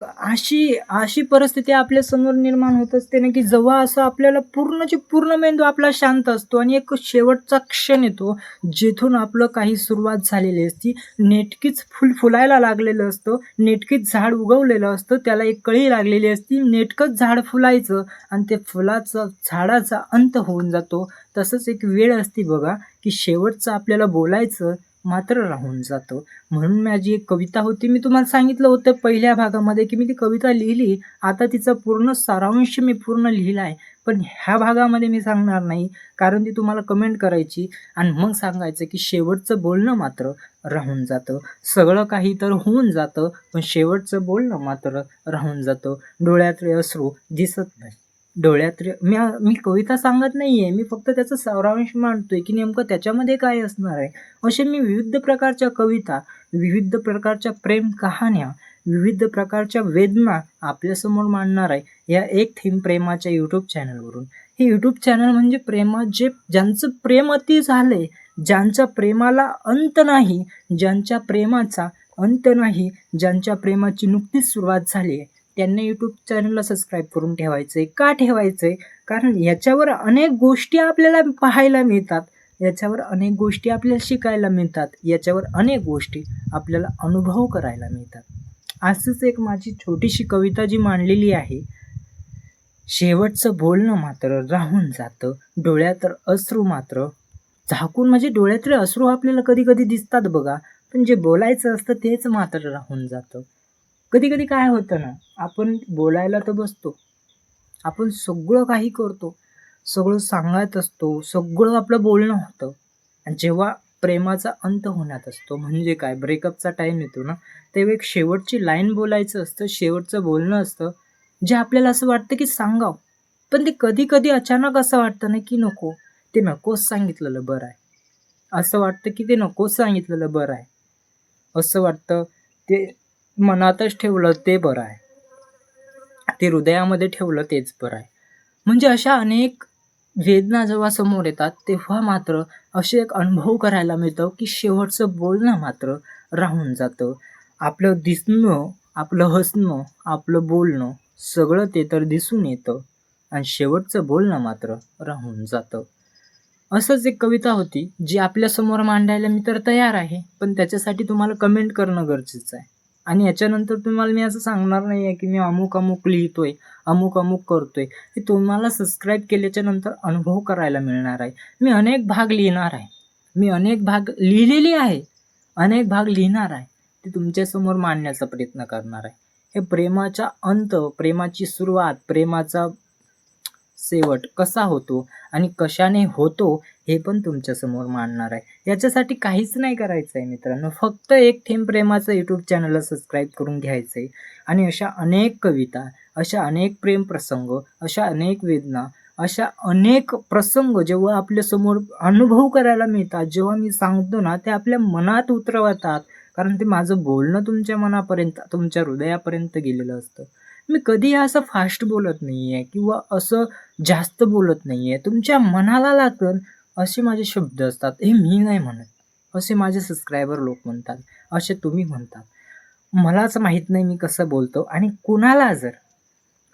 अशी अशी परिस्थिती आपल्यासमोर निर्माण होत असते ना की जेव्हा असं आपल्याला पूर्णची पूर्ण मेंदू आपला शांत असतो आणि एक शेवटचा क्षण येतो जिथून आपलं काही सुरुवात झालेली असती. नेटकीच फुल फुलायला लागलेलं असतं नेटकीच झाड उगवलेलं असतं त्याला एक कळी लागलेली असती. नेटकंच झाड फुलायचं आणि ते फुलाचं झाडाचा अंत होऊन जातो. तसंच एक वेळ असते बघा की शेवटचं आपल्याला बोलायचं मात्र राहून जातं. म्हणून माझी एक कविता होती. मी तुम्हाला सांगितलं होतं पहिल्या भागामध्ये की मी ती कविता लिहिली. आता तिचा पूर्ण सारांश मी पूर्ण लिहिला आहे. पण ह्या भागामध्ये मी सांगणार नाही. कारण ती तुम्हाला कमेंट करायची आणि मग सांगायचं की शेवटचं बोलणं मात्र राहून जातं. सगळं काही तर होऊन जातं पण शेवटचं बोलणं मात्र राहून जातं. डोळ्यातले अश्रू दिसत नाही. डोळ्यात मी मी कविता सांगत नाही आहे मी फक्त त्याचा सारांश मांडतोय की नेमकं त्याच्यामध्ये काय असणार आहे. असे मी विविध प्रकारच्या कविता विविध प्रकारच्या प्रेम कहाण्या विविध प्रकारच्या वेदना आपल्यासमोर मांडणार आहे या एक थीम प्रेमाच्या यूट्यूब चॅनलवरून हे यूट्यूब चॅनल म्हणजे प्रेमा जे ज्यांचं प्रेम अति झालंय ज्यांच्या प्रेमाला अंत नाही ज्यांच्या प्रेमाचा अंत नाही ज्यांच्या प्रेमाची नुकतीच सुरुवात झाली आहे त्यांना यूट्यूब चॅनलला सबस्क्राईब करून ठेवायचं आहे का ठेवायचं आहे कारण याच्यावर अनेक गोष्टी आपल्याला पाहायला मिळतात. याच्यावर अनेक गोष्टी आपल्याला शिकायला मिळतात. याच्यावर अनेक गोष्टी आपल्याला अनुभव करायला मिळतात. असंच एक माझी छोटीशी कविता जी मांडलेली आहे. शेवटचं बोलणं मात्र राहून जातं. डोळ्यात तर अश्रू मात्र. झाकून म्हणजे डोळ्यातले अश्रू आपल्याला कधी कधी दिसतात बघा. पण जे बोलायचं असतं तेच मात्र राहून जातं. कधी कधी काय होतं ना आपण बोलायला तर बसतो. आपण सगळं काही करतो. सगळं सांगत असतो. सगळं आपलं बोलणं होतं. आणि जेव्हा प्रेमाचा अंत होण्यात असतो म्हणजे काय? ब्रेकअपचा टाईम येतो ना तेव्हा एक शेवटची लाईन बोलायचं असतं शेवटचं बोलणं असतं जे आपल्याला असं वाटतं की सांगावं. पण ते कधी कधी अचानक असं वाटतं ना की नको ते नकोच सांगितलेलं बरं आहे. असं वाटतं की ते नकोच सांगितलेलं बरं आहे. असं वाटतं ते मनातच ठेवलं ते बरं आहे. ते हृदयामध्ये ठेवलं तेच बरं आहे. म्हणजे अशा अनेक वेदना जेव्हा समोर येतात तेव्हा मात्र असे एक अनुभव करायला मिळतं की शेवटचं बोलणं मात्र राहून जातं. आपलं दिसणं आपलं हसणं आपलं बोलणं सगळं ते तर दिसून येतं आणि शेवटचं बोलणं मात्र राहून जातं. असंच एक कविता होती जी आपल्यासमोर मांडायला मी तर तयार आहे पण त्याच्यासाठी तुम्हाला कमेंट करणं गरजेचं आहे. आणि याच्यानंतर तुम्हाला मी असं सांगणार नाही आहे की मी अमुक अमुक लिहितोय अमुक अमुक करतोय. हे तुम्हाला सबस्क्राईब केल्याच्यानंतर अनुभव करायला मिळणार आहे. मी अनेक भाग लिहिणार आहे. मी अनेक भाग लिहिलेली आहे. अनेक भाग लिहिणार आहे. ते तुमच्यासमोर मांडण्याचा प्रयत्न करणार आहे. हे प्रेमाचा अंत प्रेमाची सुरुवात प्रेमाचा शेवट कसा होतो आणि कशाने होतो हे पण तुमच्यासमोर मांडणार आहे. याच्यासाठी काहीच नाही करायचं आहे मित्रांनो. फक्त एक थेंब प्रेमाचं यूट्यूब चॅनलला सबस्क्राईब करून घ्यायचं आहे आणि अशा अनेक कविता अशा अनेक प्रेम प्रसंग अशा अनेक वेदना अशा अनेक प्रसंग जेव्हा आपल्यासमोर अनुभव करायला मिळतात जेव्हा मी सांगतो ना ते आपल्या मनात उतरवतात. कारण ते माझं बोलणं तुमच्या मनापर्यंत तुमच्या हृदयापर्यंत गेलेलं असतं. मी कधी असं फास्ट बोलत नाही आहे किंवा असं जास्त बोलत नाही आहे तुमच्या मनाला लागतं असे माझे शब्द असतात. हे मी नाही म्हणत. असे माझे सबस्क्रायबर लोक म्हणतात. असे तुम्ही म्हणतात. मलाच माहीत नाही मी कसं बोलतो आणि कुणाला जर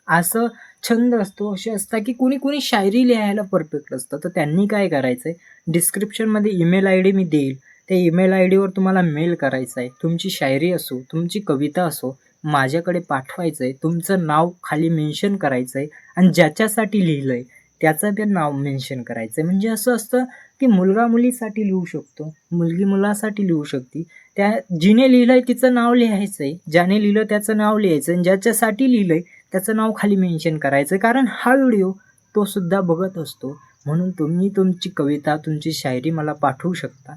असं छंद असतो असे असतात की कुणी कुणी शायरी लिहायला परफेक्ट असतं तर त्यांनी काय करायचं आहे डिस्क्रिप्शनमध्ये ईमेल आय डी मी देईल. त्या ईमेल आय डीवर तुम्हाला मेल करायचा आहे तुमची शायरी असो तुमची कविता असो माझ्याकडे पाठवायचं आहे तुमचं नाव खाली मेन्शन करायचं आहे आणि ज्याच्यासाठी लिहिलं आहे त्याचं ते नाव मेन्शन करायचं आहे म्हणजे असं असतं की मुलगा मुलीसाठी लिहू शकतो मुलगी मुलासाठी लिहू शकते. त्या जिने लिहिलं आहे तिचं नाव लिहायचं आहे ज्याने लिहिलं त्याचं नाव लिहायचं आणि ज्याच्यासाठी लिहिलं आहे त्याचं नाव खाली मेन्शन करायचं कारण हा व्हिडिओ तो सुद्धा बघत असतो. म्हणून तुम्ही तुमची कविता तुमची शायरी मला पाठवू शकता.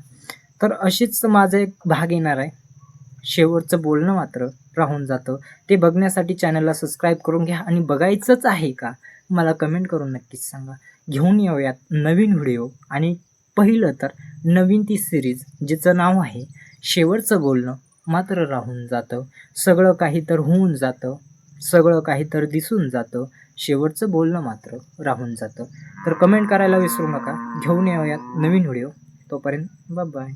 तर अशीच माझा एक भाग येणार आहे. शेवटचं बोलणं मात्र राहून जातं. ते बघण्यासाठी चॅनलला सबस्क्राईब करून घ्या आणि बघायचंच आहे का? मला कमेंट करून नक्कीच सांगा. घेऊन येऊयात नवीन व्हिडिओ आणि पहिलं तर नवीन ती सिरीज जिचं नाव आहे शेवटचं बोलणं मात्र राहून जातं. सगळं काही तर होऊन जातं. सगळं काही तर दिसून जातं. शेवटचं बोलणं मात्र राहून जातं. तर कमेंट करायला विसरू नका. घेऊन येऊयात नवीन व्हिडिओ तोपर्यंत बाय